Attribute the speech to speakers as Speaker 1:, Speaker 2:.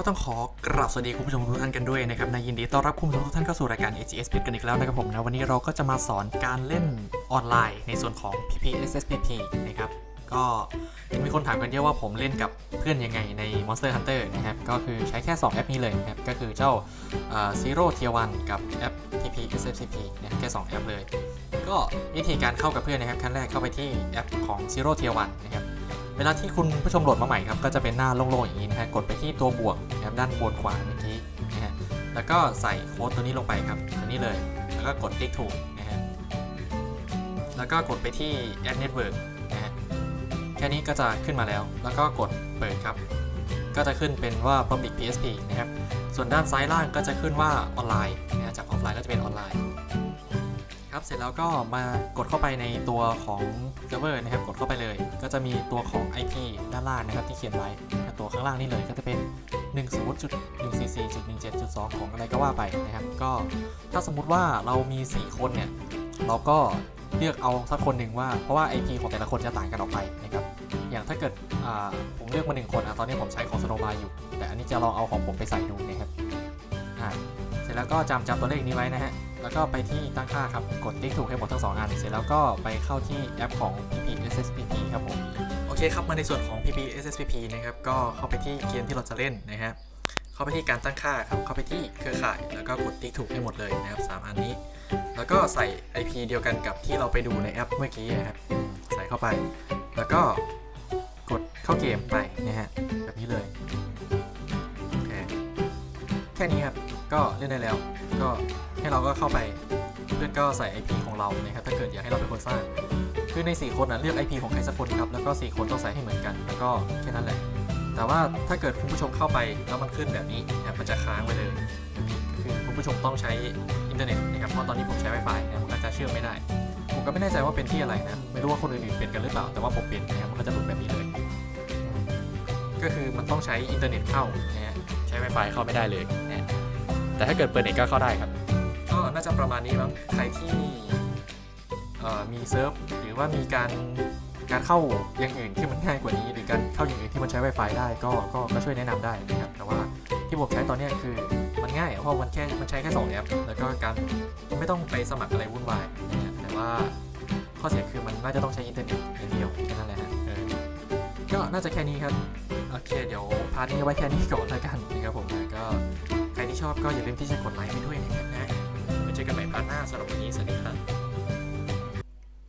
Speaker 1: ก็ต้องขอกราบสวัสดีคุณผู้ชมทุกท่านกันด้วยนะครับในยินดีต้อนรับคุณผู้ชมทุกท่านเข้าสู่รายการ AGS p กันอีกแล้วนะครับผมนะวันนี้เราก็จะมาสอนการเล่นออนไลน์ในส่วนของ PPSSPP นะครับก็มีคนถามกันเยอะว่าผมเล่นกับเพื่อนยังไงใน Monster Hunter นะครับก็คือใช้แค่ 2 แอปนี้เลยนะครับก็คือเจ้า Zero Tier 1กับแอป PPSSPP นะแค่ 2 แอปเลย ก็วิธีการเข้ากับเพื่อนนะครับขั้นแรกเข้าไปที่แอปของ Zero Tier 1นะครับ เวลาที่คุณผู้ชมโหลดมาใหม่ครับก็จะเป็นหน้าโล่งๆอย่างนี้นะฮะกดไปที่ตัวบวกนะครับด้านบนขวาเมื่อกี้นะฮะแล้วก็ใส่โค้ดตัวนี้ลงไปครับตัวนี้เลย แล้วก็กดคลิกถูกนะฮะแล้วก็กดไปที่ Add Network นะฮะแค่นี้ก็จะขึ้นมาแล้ว แล้วก็กดเปิดครับ ก็จะขึ้นเป็นว่า Public PSP นะครับส่วนด้านซ้ายล่างก็จะขึ้นว่าออนไลน์นะฮะจากออฟไลน์ก็จะเป็นออนไลน์ ครับเสร็จแล้วก็มากดเข้าไปในตัวของเซิร์ฟเวอร์นะครับกดเข้าไปเลย ก็จะมีตัวของ IP ด้านล่างนะครับที่เขียนไว้ตัวข้างล่างนี่เลยก็จะเป็น 10.144.17.2 ของอะไรก็ว่าไปนะครับ ก็ถ้าสมมุติว่าเรามี 4 คนเนี่ย เราก็เลือกเอาสักคนหนึ่งว่าเพราะว่า IP ของแต่ละคนจะต่างกันออกไปนะครับอย่างถ้าเกิดผมเลือกมาหนึ่งคนอะตอนนี้ผมใช้ของสโนบายอยู่ แต่อันนี้จะลองเอาของผมไปใส่ดูนะครับเสร็จแล้วก็จำจำตัวเลขนี้ไว้นะฮะ แล้วก็ไปที่ตั้งค่าครับ กดติ๊กถูกให้หมดทั้งสองอัน เสร็จแล้วก็ไปเข้าที่แอปของ PP SSPP ครับผม โอเคครับ มาในส่วนของ PP SSPP นะครับ ก็เข้าไปที่เกมที่เราจะเล่นนะครับเข้าไปที่การตั้งค่าครับ เข้าไปที่เครือข่าย แล้วก็กดติ๊กถูกให้หมดเลยนะครับสามอันนี้ แล้วก็ใส่ IP เดียวกันกับที่เราไปดูในแอปเมื่อกี้นะครับ ใส่เข้าไป แล้วก็กดเข้าเกมไปนะฮะ แบบนี้เลย โอเค แค่นี้ครับ ก็เล่นได้แล้ว ก็ให้เราก็เข้าไปเพื่อก็ใส่ IP ของเรานะครับ ถ้าเกิดอยากให้เราเป็นคนสร้าง คือใน 4 คนนะเลือก IP ของใครสักคนครับ แล้วก็ 4 คนต้องใส่ให้เหมือนกัน แล้วก็แค่นั้นแหละ แต่ว่าถ้าเกิดคุณผู้ชมเข้าไปแล้วมันขึ้นแบบนี้นะครับมันจะค้างไปเลย คือคุณผู้ชมต้องใช้อินเทอร์เน็ตนะครับ เพราะตอนนี้ผมใช้ Wi-Fi นะมันก็จะเชื่อมไม่ได้ ผมก็ไม่แน่ใจว่าเป็นที่อะไรนะ ไม่รู้ว่าคนอื่นๆเป็นกันหรือเปล่า แต่ว่าผมเป็นนะครับ มันก็จะหลุดแบบนี้เลย ก็คือมันต้องใช้อินเทอร์เน็ตเข้านะฮะใช้ Wi-Fi เข้าไม่ได้เลยนะ แต่ถ้าเกิดเปิดเน็ตก็เข้าได้ครับ ก็น่าจะประมาณนี้มั้งใครที่มีเซิร์ฟหรือว่ามีการการเข้าอย่างอื่นที่มันง่ายกว่านี้ หรือการเข้าอย่างอื่นที่มันใช้ Wi-Fi ได้ก็ก็ก็ช่วยแนะนำได้นะครับแต่ว่าที่ผมใช้ตอนนี้คือมันง่ายเพราะมันแค่มันใช้แค่2แอปแล้วก็การไม่ต้องไปสมัครอะไรวุ่นวายนะฮะแต่ว่าข้อเสียคือมันน่าจะต้องใช้อินเทอร์เน็ตอย่างเดียวแค่นั้นแหละฮะก็น่าจะแค่นี้ครับโอเคเดี๋ยวพาร์ทนี้ไว้แค่นี้ก่อนแล้วกันนะครับผมก็ ที่ชอบก็อย่าลืมที่จะกดไลค์ไปด้วยนะครับนะไว้เจอกันใหม่พาร์ทหน้าสำหรับวันนี้สวัสดีครับ